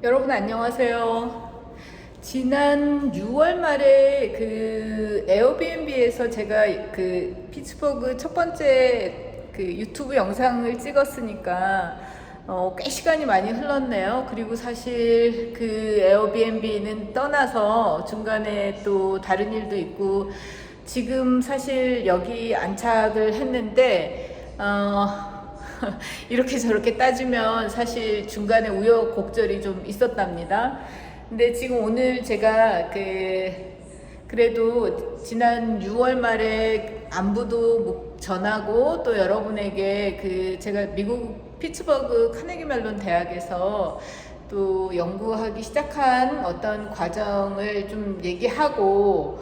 여러분 안녕하세요. 지난 6월 말에 그 에어비앤비에서 제가 그 피츠버그 첫 번째 그 유튜브 영상을 찍었으니까 어, 꽤 시간이 많이 흘렀네요. 그리고 사실 그 에어비앤비는 떠나서 중간에 또 다른 일도 있고 지금 사실 여기 안착을 했는데 어, 이렇게 저렇게 따지면 사실 중간에 우여곡절이 좀 있었답니다. 근데 지금 오늘 제가 그 그래도 지난 6월 말에 안부도 못 전하고 또 여러분에게 그 제가 미국 피츠버그 카네기 멜론 대학에서 또 연구하기 시작한 어떤 과정을 좀 얘기하고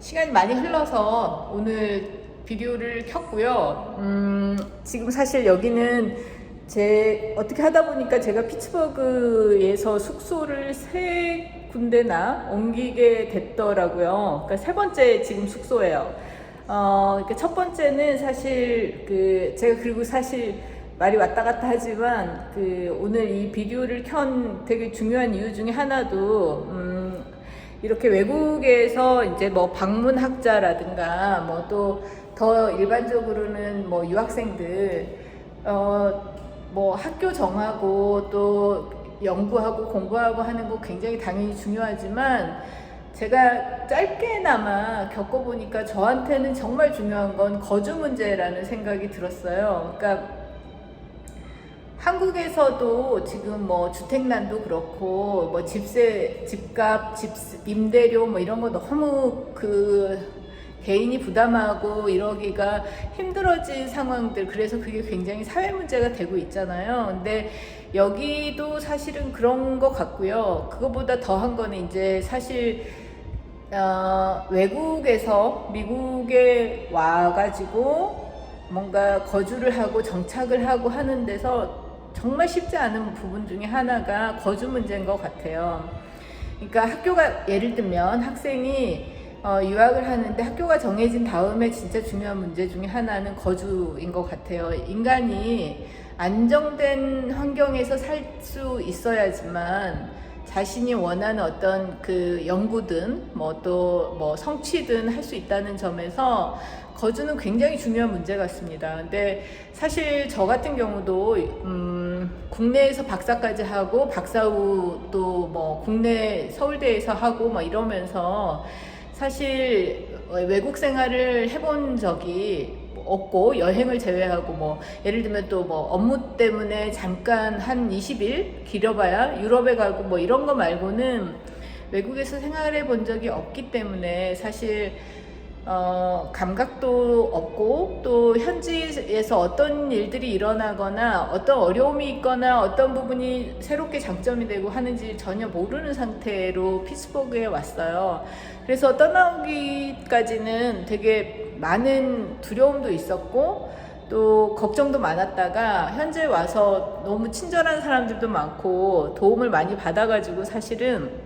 시간이 많이 흘러서 오늘 비디오를 켰고요. 음, 지금 사실 여기는 제 어떻게 하다 보니까 제가 피츠버그에서 숙소를 세 군데나 옮기게 됐더라고요. 그러니까 세 번째 지금 숙소예요. 어, 그러니까 첫 번째는 사실 그 제가 그리고 사실 말이 왔다 갔다 하지만 그 오늘 이 비디오를 켠 되게 중요한 이유 중에 하나도 음, 이렇게 외국에서 이제 뭐 방문학자라든가 뭐또 더 일반적으로는 뭐 유학생들 어 뭐 학교 정하고 또 연구하고 공부하고 하는 거 굉장히 당연히 중요하지만 제가 짧게나마 겪어보니까 저한테는 정말 중요한 건 거주 문제라는 생각이 들었어요. 그러니까 한국에서도 지금 뭐 주택난도 그렇고 뭐 집세 집값 집 임대료 뭐 이런 거 너무 그 개인이 부담하고 이러기가 힘들어진 상황들 그래서 그게 굉장히 사회 문제가 되고 있잖아요. 근데 여기도 사실은 그런 것 같고요. 그거보다 더한 거는 이제 사실 어, 외국에서 미국에 와가지고 뭔가 거주를 하고 정착을 하고 하는 데서 정말 쉽지 않은 부분 중에 하나가 거주 문제인 것 같아요. 그러니까 학교가 예를 들면 학생이 어, 유학을 하는데 학교가 정해진 다음에 진짜 중요한 문제 중에 하나는 거주인 것 같아요. 인간이 안정된 환경에서 살 수 있어야지만 자신이 원하는 어떤 그 연구든 뭐 또뭐 성취든 할 수 있다는 점에서 거주는 굉장히 중요한 문제 같습니다. 근데 사실 저 같은 경우도 음, 국내에서 박사까지 하고 박사 후 또 뭐 국내 서울대에서 하고 뭐 이러면서 사실 외국 생활을 해본 적이 없고 여행을 제외하고 뭐 예를 들면 또 뭐 업무 때문에 잠깐 한 20일 길어봐야 유럽에 가고 뭐 이런 거 말고는 외국에서 생활해 본 적이 없기 때문에 사실 어, 감각도 없고 또 현지에서 어떤 일들이 일어나거나 어떤 어려움이 있거나 어떤 부분이 새롭게 장점이 되고 하는지 전혀 모르는 상태로 피츠버그에 왔어요. 그래서 떠나오기까지는 되게 많은 두려움도 있었고 또 걱정도 많았다가 현재 와서 너무 친절한 사람들도 많고 도움을 많이 받아가지고 사실은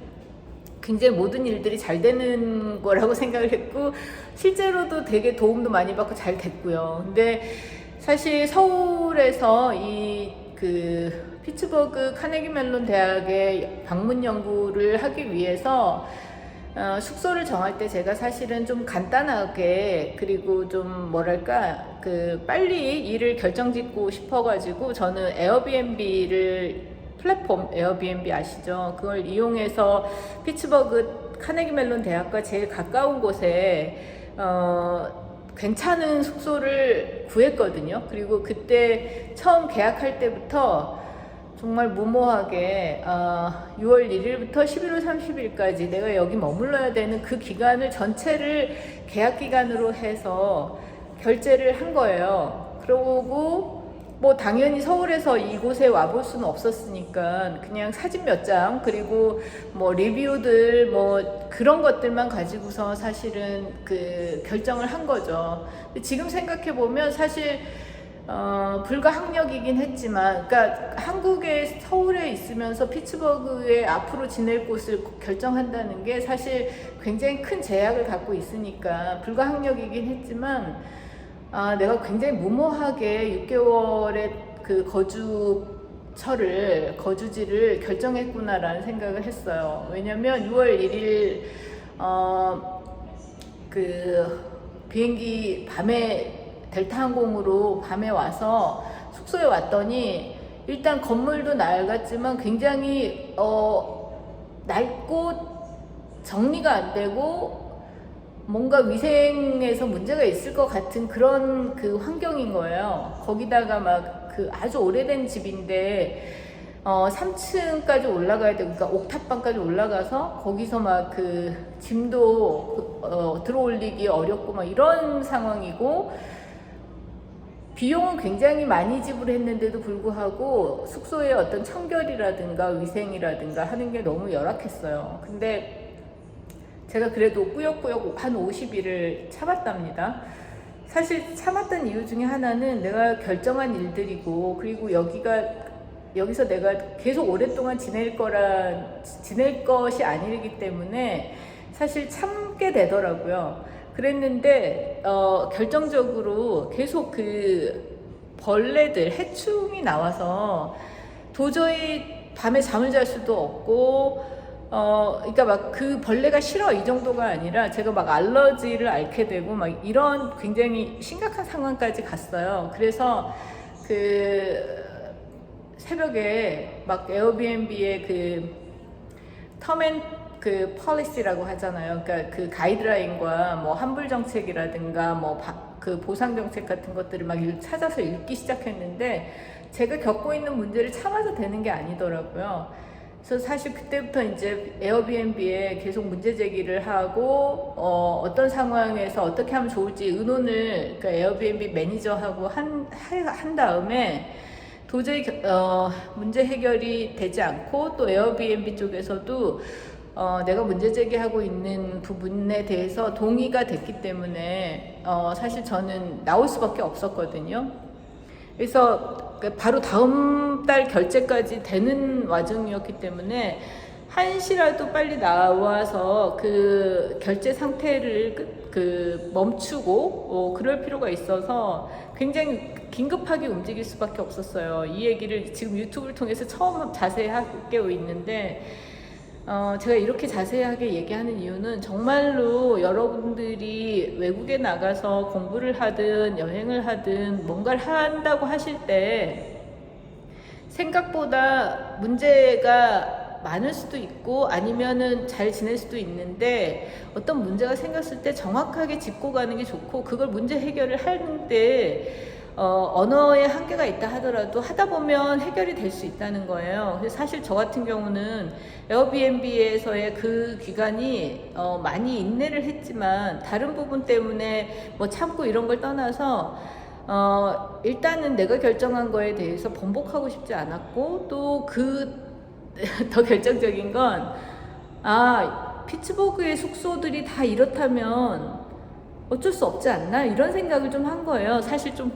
굉장히 모든 일들이 잘 되는 거라고 생각을 했고 실제로도 되게 도움도 많이 받고 잘 됐고요. 근데 사실 서울에서 이 그 피츠버그 카네기 멜론 대학에 방문 연구를 하기 위해서 어, 숙소를 정할 때 제가 사실은 좀 간단하게 그리고 좀 뭐랄까 그 빨리 일을 결정짓고 싶어가지고 저는 에어비앤비를 플랫폼 에어비앤비 아시죠? 그걸 이용해서 피츠버그 카네기 멜론 대학과 제일 가까운 곳에 어, 괜찮은 숙소를 구했거든요. 그리고 그때 처음 계약할 때부터 정말 무모하게 어, 6월 1일부터 11월 30일까지 내가 여기 머물러야 되는 그 기간을 전체를 계약 기간으로 해서 결제를 한 거예요. 그러고 뭐 당연히 서울에서 이곳에 와볼 수는 없었으니까 그냥 사진 몇 장 그리고 뭐 리뷰들 뭐 그런 것들만 가지고서 사실은 그 결정을 한 거죠. 지금 생각해 보면 사실 어, 불가항력이긴 했지만, 그러니까 한국에 서울에 있으면서 피츠버그에 앞으로 지낼 곳을 결정한다는 게 사실 굉장히 큰 제약을 갖고 있으니까 불가항력이긴 했지만, 아, 내가 굉장히 무모하게 6개월의 그 거주 처를 거주지를 결정했구나라는 생각을 했어요. 왜냐면 6월 1일 어, 그 비행기 밤에 델타 항공으로 밤에 와서 숙소에 왔더니 일단 건물도 낡았지만 굉장히 어 낡고 정리가 안 되고 뭔가 위생에서 문제가 있을 것 같은 그런 그 환경인 거예요. 거기다가 막 그 아주 오래된 집인데 어 3층까지 올라가야 되고 그러니까 옥탑방까지 올라가서 거기서 막 그 짐도 어, 들어올리기 어렵고 막 이런 상황이고 비용은 굉장히 많이 지불했는데도 불구하고 숙소의 어떤 청결이라든가 위생이라든가 하는 게 너무 열악했어요. 근데 제가 그래도 꾸역꾸역 한 50일을 참았답니다. 사실 참았던 이유 중에 하나는 내가 결정한 일들이고 그리고 여기가 여기서 내가 계속 오랫동안 지낼 거라 지낼 것이 아니기 때문에 사실 참게 되더라고요. 그랬는데 어, 결정적으로 계속 그 벌레들 해충이 나와서 도저히 밤에 잠을 잘 수도 없고 어, 그러니까 막 그 벌레가 싫어 이 정도가 아니라 제가 막 알러지를 앓게 되고 막 이런 굉장히 심각한 상황까지 갔어요. 그래서 그 새벽에 막 에어비앤비의 그 터맨 그 폴리시라고 하잖아요. 그러니까 그 가이드라인과 뭐 환불 정책이라든가 뭐 그 보상 정책 같은 것들을 막 읽- 찾아서 읽기 시작했는데 제가 겪고 있는 문제를 참아서 되는 게 아니더라고요. 그래서 사실 그때부터 이제 에어비앤비에 계속 문제 제기를 하고 어, 어떤 상황에서 어떻게 하면 좋을지 의논을 그러니까 에어비앤비 매니저하고 한, 하- 한 다음에 도저히 겨- 어, 문제 해결이 되지 않고 또 에어비앤비 쪽에서도 어, 내가 문제 제기하고 있는 부분에 대해서 동의가 됐기 때문에 어, 사실 저는 나올 수밖에 없었거든요. 그래서 그 바로 다음 달 결제까지 되는 와중이었기 때문에 한시라도 빨리 나와서 그 결제 상태를 그, 그 멈추고 어, 그럴 필요가 있어서 굉장히 긴급하게 움직일 수밖에 없었어요. 이 얘기를 지금 유튜브를 통해서 처음 자세하게 있는데 어, 제가 이렇게 자세하게 얘기하는 이유는 정말로 여러분들이 외국에 나가서 공부를 하든 여행을 하든 뭔가를 한다고 하실 때 생각보다 문제가 많을 수도 있고 아니면은 잘 지낼 수도 있는데 어떤 문제가 생겼을 때 정확하게 짚고 가는 게 좋고 그걸 문제 해결을 하는데 어, 언어의 한계가 있다 하더라도 하다 보면 해결이 될 수 있다는 거예요. 사실 저 같은 경우는 에어비앤비에서의 그 기간이 어, 많이 인내를 했지만 다른 부분 때문에 뭐 참고 이런 걸 떠나서 어, 일단은 내가 결정한 거에 대해서 번복하고 싶지 않았고 또 그 더 결정적인 건 아, 피츠버그의 숙소들이 다 이렇다면 어쩔 수 없지 않나 이런 생각을 좀 한 거예요. 사실 좀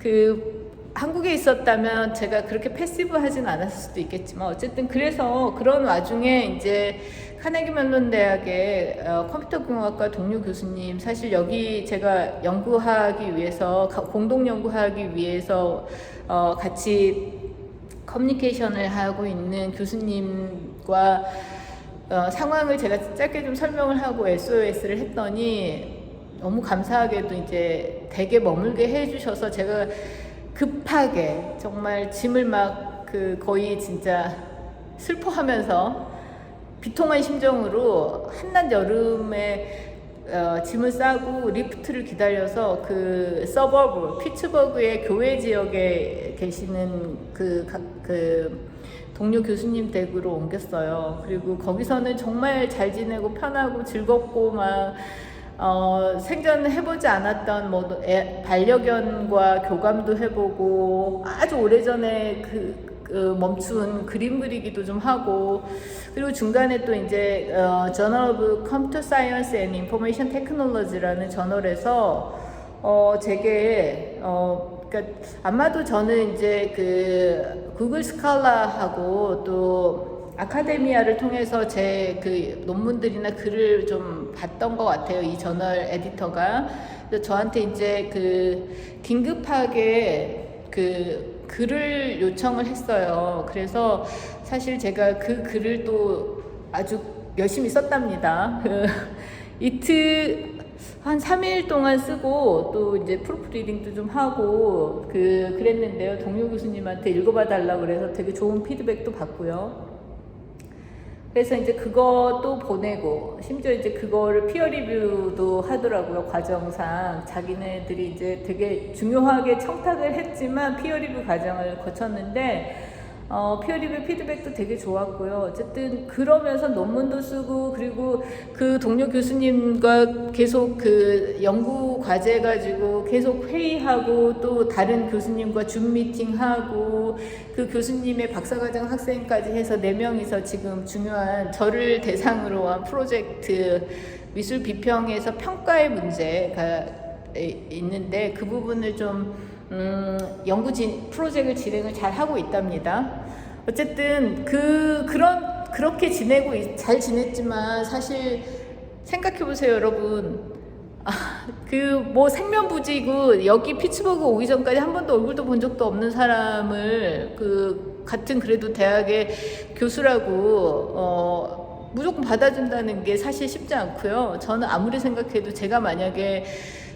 그 한국에 있었다면 제가 그렇게 패시브 하진 않았을 수도 있겠지만 어쨌든 그래서 그런 와중에 이제 카네기 멜론 대학의 어, 컴퓨터 공학과 동료 교수님 사실 여기 제가 연구하기 위해서 가- 공동 연구하기 위해서 어, 같이 커뮤니케이션을 하고 있는 교수님과 어, 상황을 제가 짧게 좀 설명을 하고 SOS를 했더니 너무 감사하게도 이제 댁에 머물게 해주셔서 제가 급하게 정말 짐을 막 그 거의 진짜 슬퍼하면서 비통한 심정으로 한낮 여름에 어, 짐을 싸고 리프트를 기다려서 그 서버브 피츠버그의 교외 지역에 계시는 그, 각- 그 동료 교수님 댁으로 옮겼어요. 그리고 거기서는 정말 잘 지내고 편하고 즐겁고 막 어, 생전 해보지 않았던 뭐 애- 반려견과 교감도 해보고 아주 오래전에 그, 그 멈춘 그림 그리기도 좀 하고 그리고 중간에 또 이제 어, Journal of Computer Science and Information Technology라는 저널에서 어, 제게 어, 그러니까 아마도 저는 이제 그 구글 스칼라하고 또 아카데미아를 통해서 제 그 논문들이나 글을 좀 봤던 것 같아요. 이 저널 에디터가. 저한테 이제 그 긴급하게 그 글을 요청을 했어요. 그래서 사실 제가 그 글을 또 아주 열심히 썼답니다. 그 이틀 한 3일 동안 쓰고 또 이제 프로프리딩도 좀 하고 그 그랬는데요. 동료 교수님한테 읽어봐 달라고 그래서 되게 좋은 피드백도 받고요. 그래서 이제 그것도 보내고 심지어 이제 그거를 피어 리뷰도 하더라고요 과정상. 자기네들이 이제 되게 중요하게 청탁을 했지만 피어 리뷰 과정을 거쳤는데 어, 피어 리뷰 피드백도 되게 좋았고요. 어쨌든 그러면서 논문도 쓰고 그리고 그 동료 교수님과 계속 그 연구 과제 가지고 계속 회의하고 또 다른 교수님과 줌 미팅하고 그 교수님의 박사과정 학생까지 해서 네 명이서 지금 중요한 저를 대상으로 한 프로젝트 미술 비평에서 평가의 문제가 이- 있는데 그 부분을 좀 음, 연구 진, 프로젝트를 진행을 잘 하고 있답니다. 어쨌든 그 그런 그렇게 지내고 있- 잘 지냈지만 사실 생각해 보세요, 여러분. 아, 그뭐 생면부지고 여기 피츠버그 오기 전까지 한 번도 얼굴도 본 적도 없는 사람을 그 같은 그래도 대학의 교수라고 어 무조건 받아준다는 게 사실 쉽지 않고요. 저는 아무리 생각해도 제가 만약에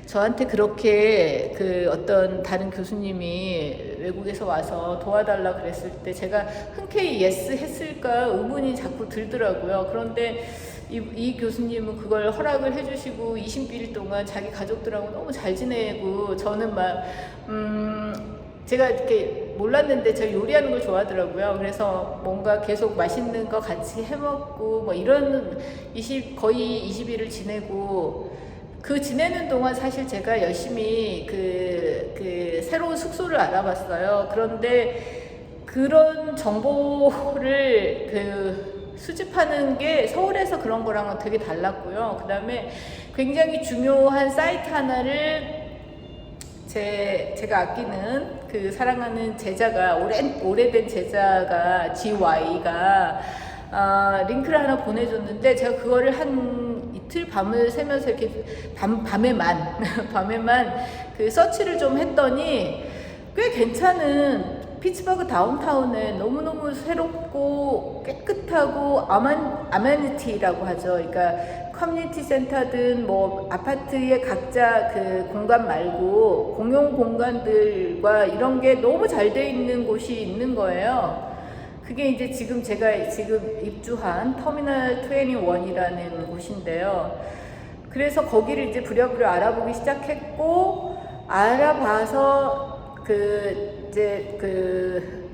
저한테 그렇게 그 어떤 다른 교수님이 외국에서 와서 도와달라 그랬을 때 제가 흔쾌히 예스 했을까 의문이 자꾸 들더라고요. 그런데 이, 이 교수님은 그걸 허락을 해주시고 20일 동안 자기 가족들하고 너무 잘 지내고 저는 막, 음, 제가 이렇게 몰랐는데 저 요리하는 걸 좋아하더라고요. 그래서 뭔가 계속 맛있는 거 같이 해먹고 뭐 이런 20, 거의 20일을 지내고 그 지내는 동안 사실 제가 열심히 그, 그 새로운 숙소를 알아봤어요. 그런데 그런 정보를 그 수집하는 게 서울에서 그런 거랑은 되게 달랐고요. 그 다음에 굉장히 중요한 사이트 하나를 제, 제가 아끼는 그 사랑하는 제자가, 오랜, 오래된 제자가, GY가, 아, 링크를 하나 보내줬는데, 제가 그거를 한 이틀 밤을 새면서 이렇게 밤, 밤에만, 밤에만 그 서치를 좀 했더니, 꽤 괜찮은 피츠버그 다운타운에 너무너무 새롭고 깨끗하고 아만, 아메니티라고 하죠. 그러니까 커뮤니티 센터든 뭐 아파트의 각자 그 공간 말고 공용 공간들과 이런 게 너무 잘 돼 있는 곳이 있는 거예요. 그게 이제 지금 제가 지금 입주한 터미널 21이라는 곳인데요. 그래서 거기를 이제 부랴부랴 알아보기 시작했고 알아봐서 그 이제 그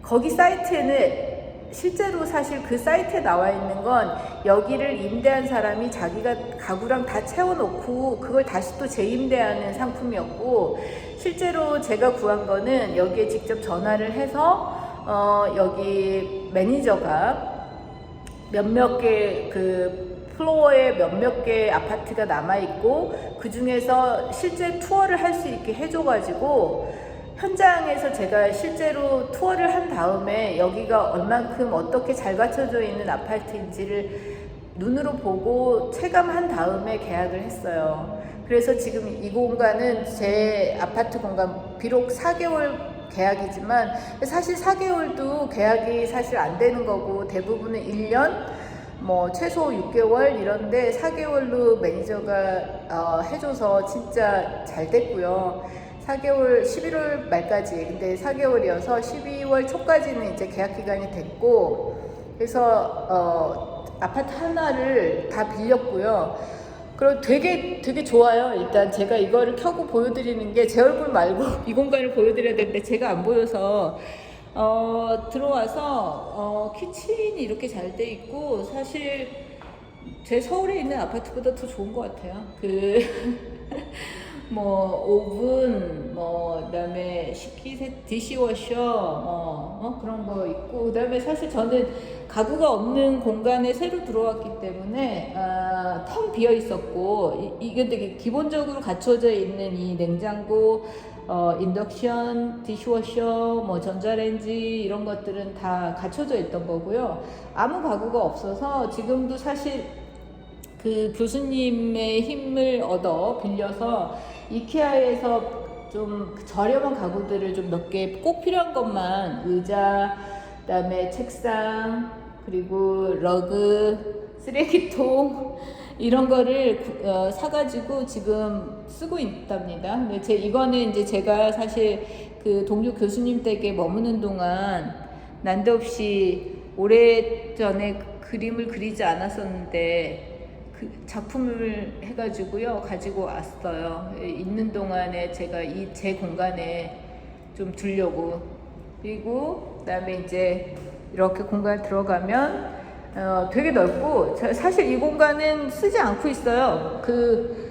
거기 사이트에는 실제로 사실 그 사이트에 나와 있는 건 여기를 임대한 사람이 자기가 가구랑 다 채워놓고 그걸 다시 또 재임대하는 상품이었고 실제로 제가 구한 거는 여기에 직접 전화를 해서 어 여기 매니저가 몇몇 개그 플로어에 몇몇 개 아파트가 남아 있고 그 중에서 실제 투어를 할 수 있게 해줘가지고 현장에서 제가 실제로 투어를 한 다음에 여기가 얼만큼 어떻게 잘 갖춰져 있는 아파트인지를 눈으로 보고 체감한 다음에 계약을 했어요. 그래서 지금 이 공간은 제 아파트 공간 비록 4개월 계약이지만 사실 4개월도 계약이 사실 안 되는 거고 대부분은 1년 뭐 최소 6개월 이런데 4개월로 매니저가 어, 해줘서 진짜 잘 됐고요. 4개월 11월 말까지 근데 4개월이어서 12월 초까지는 이제 계약 기간이 됐고 그래서 어, 아파트 하나를 다 빌렸고요. 그리고 되게 되게 좋아요. 일단 제가 이거를 켜고 보여드리는 게 제 얼굴 말고 이 공간을 보여드려야 되는데 제가 안 보여서 어, 들어와서 어, 키친이 이렇게 잘 돼 있고 사실 제 서울에 있는 아파트보다 더 좋은 것 같아요. 그 뭐 오븐, 뭐 그다음에 식기세 디시워셔, 뭐 어? 그런 거 있고 그다음에 사실 저는 가구가 없는 공간에 새로 들어왔기 때문에 아, 텅 비어 있었고 이, 이게 되게 기본적으로 갖춰져 있는 이 냉장고, 어, 인덕션, 디시워셔, 뭐 전자레인지 이런 것들은 다 갖춰져 있던 거고요. 아무 가구가 없어서 지금도 사실 그 교수님의 힘을 얻어 빌려서 이케아에서 좀 저렴한 가구들을 좀 몇 개 꼭 필요한 것만 의자, 그다음에 책상, 그리고 러그, 쓰레기통 이런 거를 구- 어, 사가지고 지금 쓰고 있답니다. 근데 제 이거는 이제 제가 사실 그 동료 교수님 댁에 머무는 동안 난데없이 오래 전에 그림을 그리지 않았었는데 그 작품을 해가지고요 가지고 왔어요. 예, 있는 동안에 제가 이 제 공간에 좀 두려고 그리고 그다음에 이제 이렇게 공간 들어가면 어, 되게 넓고 자- 사실 이 공간은 쓰지 않고 있어요. 그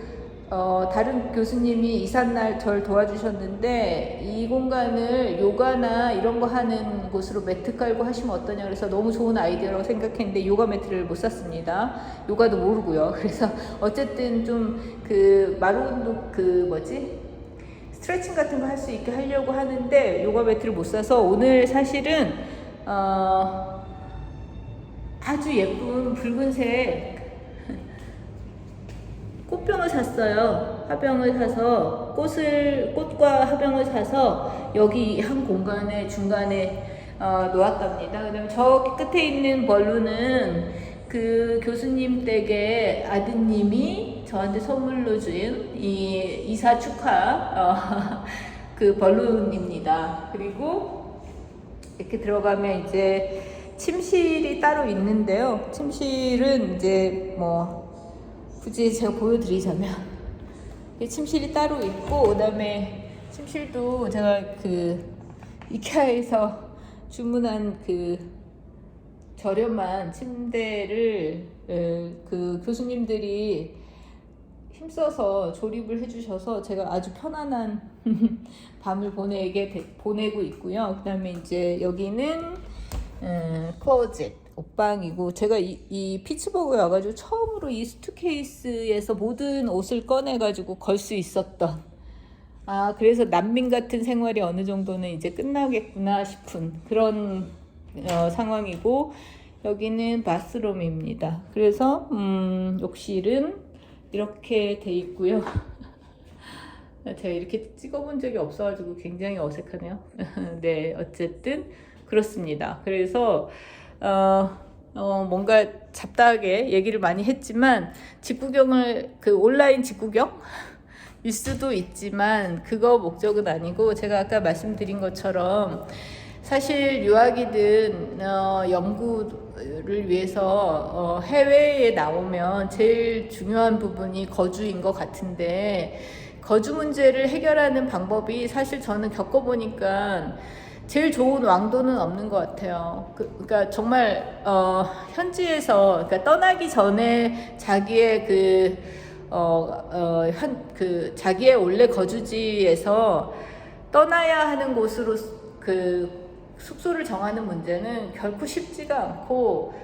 어, 다른 교수님이 이삿날 절 도와주셨는데 이 공간을 요가나 이런 거 하는 곳으로 매트 깔고 하시면 어떠냐 그래서 너무 좋은 아이디어라고 생각했는데 요가 매트를 못 샀습니다. 요가도 모르고요. 그래서 어쨌든 좀 그 마루 그 뭐지 스트레칭 같은 거 할 수 있게 하려고 하는데 요가 매트를 못 사서 오늘 사실은 어, 아주 예쁜 붉은색 꽃병을 샀어요. 화병을 사서 꽃을 꽃과 화병을 사서 여기 한 공간에 중간에 어, 놓았답니다. 그다음에 저 끝에 있는 벌루는 그 교수님 댁의 아드님이 저한테 선물로 준 이 이사 축하 어, 그 벌룬입니다. 그리고 이렇게 들어가면 이제 침실이 따로 있는데요. 침실은 이제 뭐 굳이 제가 보여드리자면 이 침실이 따로 있고 그다음에 침실도 제가 그 이케아에서 주문한 그 저렴한 침대를 에, 그 교수님들이 힘써서 조립을 해주셔서 제가 아주 편안한 밤을 보내게 돼- 보내고 있고요. 그다음에 이제 여기는 음, 클로젯 옷방이고 제가 이, 이 피츠버그에 와가지고 처음으로 이 수트케이스에서 모든 옷을 꺼내가지고 걸 수 있었던 아 그래서 난민 같은 생활이 어느 정도는 이제 끝나겠구나 싶은 그런 어, 상황이고 여기는 바스룸입니다. 그래서 음, 욕실은 이렇게 돼 있고요. 제가 이렇게 찍어본 적이 없어가지고 굉장히 어색하네요. 네, 어쨌든 그렇습니다. 그래서 어, 어, 뭔가 잡다하게 얘기를 많이 했지만 직구경을 그 온라인 직구경? 일 수도 있지만 그거 목적은 아니고 제가 아까 말씀드린 것처럼 사실 유학이든 어, 연구를 위해서 어, 해외에 나오면 제일 중요한 부분이 거주인 것 같은데 거주 문제를 해결하는 방법이 사실 저는 겪어보니까 제일 좋은 왕도는 없는 것 같아요. 그, 그러니까 정말 어, 현지에서 그러니까 떠나기 전에 자기의 그 어, 어, 현, 그 자기의 원래 거주지에서 떠나야 하는 곳으로 그 숙소를 정하는 문제는 결코 쉽지가 않고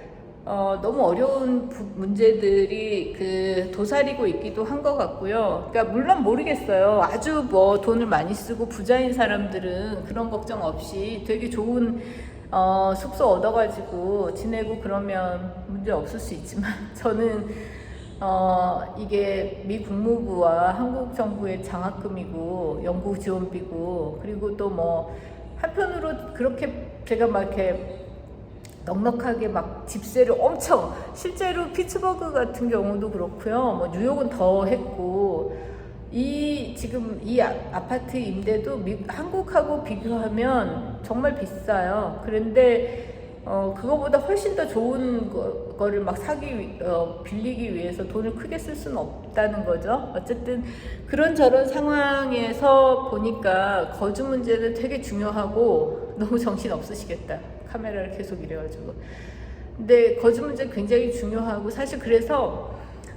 어, 너무 어려운 부- 문제들이 그 도사리고 있기도 한 것 같고요. 그러니까 물론 모르겠어요. 아주 뭐 돈을 많이 쓰고 부자인 사람들은 그런 걱정 없이 되게 좋은 어, 숙소 얻어가지고 지내고 그러면 문제 없을 수 있지만 저는 어, 이게 미 국무부와 한국 정부의 장학금이고 연구 지원비고 그리고 또 뭐 한편으로 그렇게 제가 막 이렇게 넉넉하게 막 집세를 엄청 실제로 피츠버그 같은 경우도 그렇고요. 뭐 뉴욕은 더 했고 이 지금 이 아, 아파트 임대도 미, 한국하고 비교하면 정말 비싸요. 그런데 어 그거보다 훨씬 더 좋은 거, 거를 막 사기 위- 어, 빌리기 위해서 돈을 크게 쓸 수는 없다는 거죠. 어쨌든 그런 저런 상황에서 보니까 거주 문제는 되게 중요하고 너무 정신 없으시겠다. 카메라를 계속 이래가지고. 근데 거주 문제 굉장히 중요하고 사실 그래서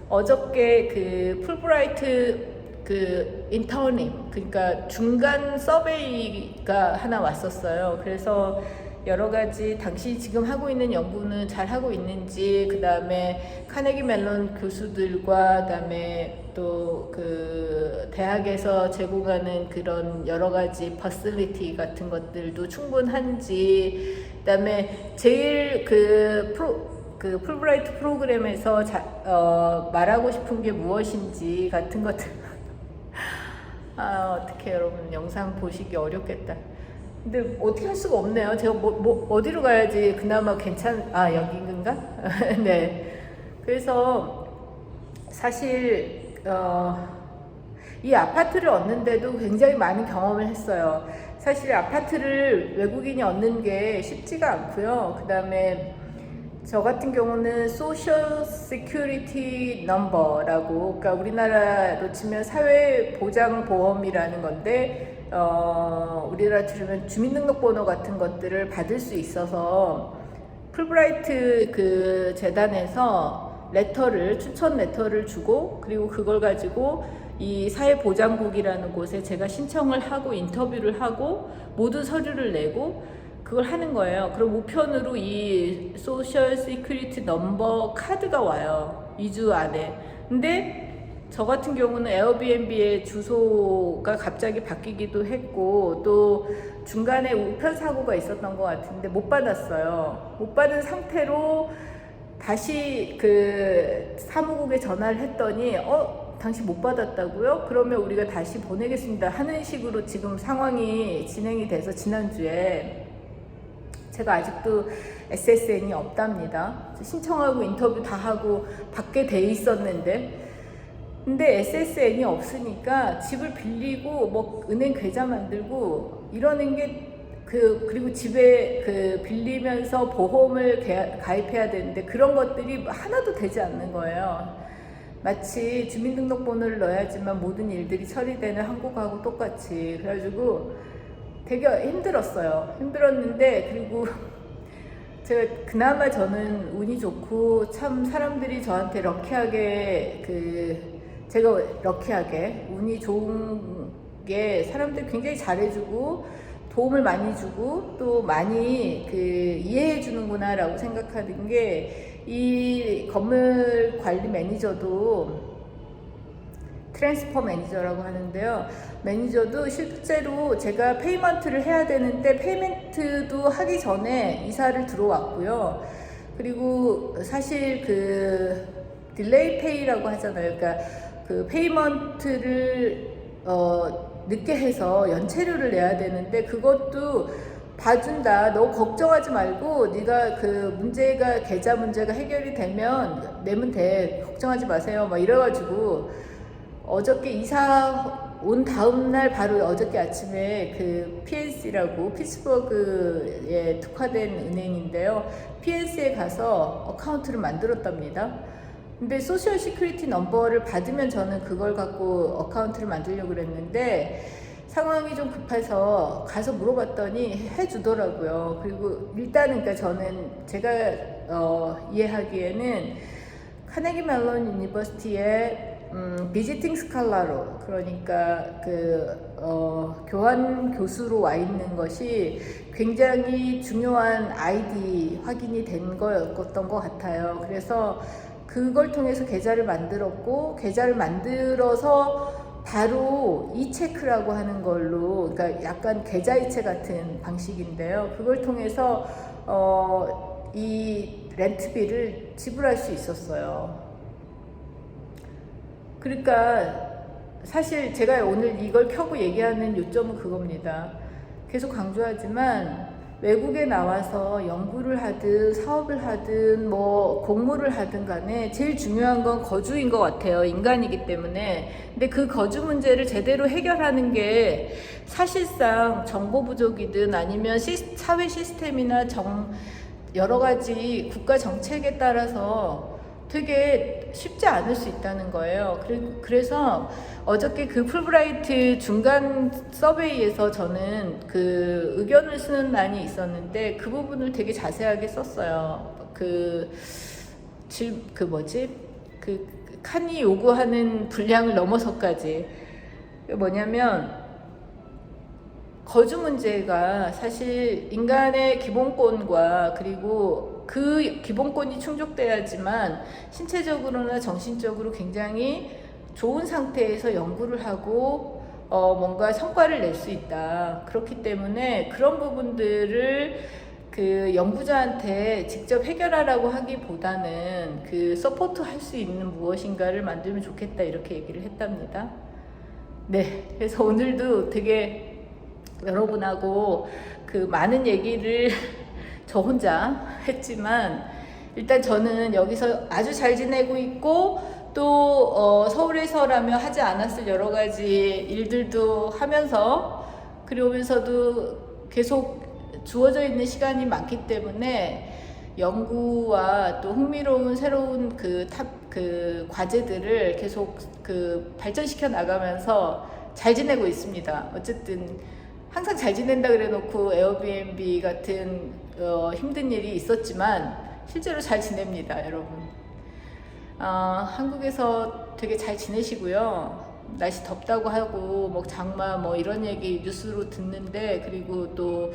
어저께 그 풀브라이트 그 인터님 그러니까 중간 서베이가 하나 왔었어요. 그래서 여러 가지 당시 지금 하고 있는 연구는 잘 하고 있는지 그 다음에 카네기 멜론 교수들과 그 다음에 또 그 대학에서 제공하는 그런 여러 가지 퍼슬리티 같은 것들도 충분한지 그다음에 제일 그 프로 그 풀브라이트 프로그램에서 자, 어, 말하고 싶은 게 무엇인지 같은 것들 아 어떻게 여러분 영상 보시기 어렵겠다. 근데 어떻게 할 수가 없네요. 제가 뭐, 뭐 어디로 가야지 그나마 괜찮 아 여기인가? 네. 그래서 사실 어, 이 아파트를 얻는데도 굉장히 많은 경험을 했어요. 사실 아파트를 외국인이 얻는 게 쉽지가 않고요. 그 다음에 저 같은 경우는 소셜 시큐리티 넘버라고 그러니까 우리나라로 치면 사회 보장 보험이라는 건데 어, 우리나라 치면 주민등록번호 같은 것들을 받을 수 있어서 풀브라이트 그 재단에서 레터를 추천 레터를 주고 그리고 그걸 가지고 이 사회보장국이라는 곳에 제가 신청을 하고 인터뷰를 하고 모든 서류를 내고 그걸 하는 거예요. 그럼 우편으로 이 소셜 시큐리티 넘버 카드가 와요. 2주 안에. 근데 저 같은 경우는 에어비앤비의 주소가 갑자기 바뀌기도 했고 또 중간에 우편 사고가 있었던 것 같은데 못 받았어요. 못 받은 상태로 다시 그 사무국에 전화를 했더니 어 당신 못 받았다고요? 그러면 우리가 다시 보내겠습니다 하는 식으로 지금 상황이 진행이 돼서 지난주에 제가 아직도 SSN이 없답니다. 신청하고 인터뷰 다 하고 받게 돼 있었는데 근데 SSN이 없으니까 집을 빌리고 뭐 은행 계좌 만들고 이러는 게 그 그리고 집에 그 빌리면서 보험을 개- 가입해야 되는데 그런 것들이 하나도 되지 않는 거예요. 마치 주민등록번호를 넣어야지만 모든 일들이 처리되는 한국하고 똑같이 그래가지고 되게 힘들었어요. 힘들었는데 그리고 제가 그나마 저는 운이 좋고 참 사람들이 저한테 럭키하게 그 제가 럭키하게 운이 좋은 게 사람들이 굉장히 잘해주고 도움을 많이 주고 또 많이 그 이해해 주는구나라고 생각하는 게 이 건물 관리 매니저도 트랜스퍼 매니저라고 하는데요. 매니저도 실제로 제가 페이먼트를 해야 되는데 페이먼트도 하기 전에 이사를 들어왔고요. 그리고 사실 그 딜레이 페이라고 하잖아요. 그러니까 그 페이먼트를 어 늦게 해서 연체료를 내야 되는데 그것도 봐준다. 너 걱정하지 말고 네가 그 문제가 계좌 문제가 해결이 되면 내면 돼. 걱정하지 마세요. 막 이래가지고 어저께 이사 온 다음 날 바로 어저께 아침에 그 PNC라고 피츠버그에 특화된 은행인데요. PNC에 가서 어카운트를 만들었답니다. 근데 소셜 시큐리티 넘버를 받으면 저는 그걸 갖고 어카운트를 만들려고 그랬는데 상황이 좀 급해서 가서 물어봤더니 해주더라고요. 그리고 일단은 그러니까 저는 제가 어, 이해하기에는 카네기 멜론 유니버시티의 음, 비지팅 스칼라로 그러니까 그 어, 교환 교수로 와 있는 것이 굉장히 중요한 아이디 확인이 된 거였던 것 같아요. 그래서 그걸 통해서 계좌를 만들었고 계좌를 만들어서 바로 이 체크라고 하는 걸로 그러니까 약간 계좌 이체 같은 방식인데요. 그걸 통해서 어, 이 렌트비를 지불할 수 있었어요. 그러니까 사실 제가 오늘 이걸 켜고 얘기하는 요점은 그겁니다. 계속 강조하지만 외국에 나와서 연구를 하든 사업을 하든 뭐 공부를 하든 간에 제일 중요한 건 거주인 것 같아요. 인간이기 때문에. 근데 그 거주 문제를 제대로 해결하는 게 사실상 정보 부족이든 아니면 시, 사회 시스템이나 정, 여러 가지 국가 정책에 따라서 되게 쉽지 않을 수 있다는 거예요. 그래- 그래서 어저께 그 풀브라이트 중간 서베이에서 저는 그 의견을 쓰는 난이 있었는데 그 부분을 되게 자세하게 썼어요. 그, 질, 그 뭐지? 그 칸이 요구하는 분량을 넘어서까지. 뭐냐면 거주 문제가 사실 인간의 기본권과 그리고 그 기본권이 충족돼야지만 신체적으로나 정신적으로 굉장히 좋은 상태에서 연구를 하고 어 뭔가 성과를 낼 수 있다. 그렇기 때문에 그런 부분들을 그 연구자한테 직접 해결하라고 하기보다는 그 서포트 할 수 있는 무엇인가를 만들면 좋겠다 이렇게 얘기를 했답니다. 네, 그래서 오늘도 되게 여러분하고 그 많은 얘기를 저 혼자 했지만 일단 저는 여기서 아주 잘 지내고 있고 또 어, 서울에서라면 하지 않았을 여러 가지 일들도 하면서 그러면서도 계속 주어져 있는 시간이 많기 때문에 연구와 또 흥미로운 새로운 그 탑, 그 과제들을 계속 그 발전시켜 나가면서 잘 지내고 있습니다. 어쨌든 항상 잘 지낸다 그래 놓고 에어비앤비 같은 어, 힘든 일이 있었지만 실제로 잘 지냅니다, 여러분. 어, 한국에서 되게 잘 지내시고요. 날씨 덥다고 하고 뭐 장마 뭐 이런 얘기 뉴스로 듣는데 그리고 또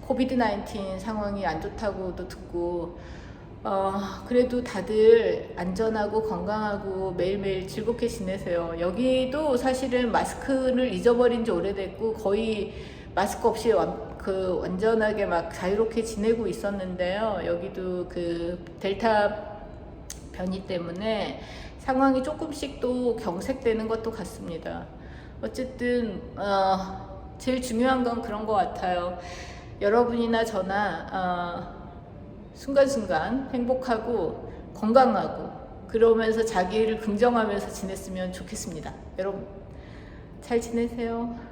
코비드 19 상황이 안 좋다고도 듣고 어, 그래도 다들 안전하고 건강하고 매일매일 즐겁게 지내세요. 여기도 사실은 마스크를 잊어버린 지 오래됐고 거의 마스크 없이 완, 그 완전하게 막 자유롭게 지내고 있었는데요. 여기도 그 델타 변이 때문에 상황이 조금씩 또 경색되는 것도 같습니다. 어쨌든 어, 제일 중요한 건 그런 것 같아요. 여러분이나 저나 어, 순간순간 행복하고 건강하고 그러면서 자기를 긍정하면서 지냈으면 좋겠습니다. 여러분 잘 지내세요.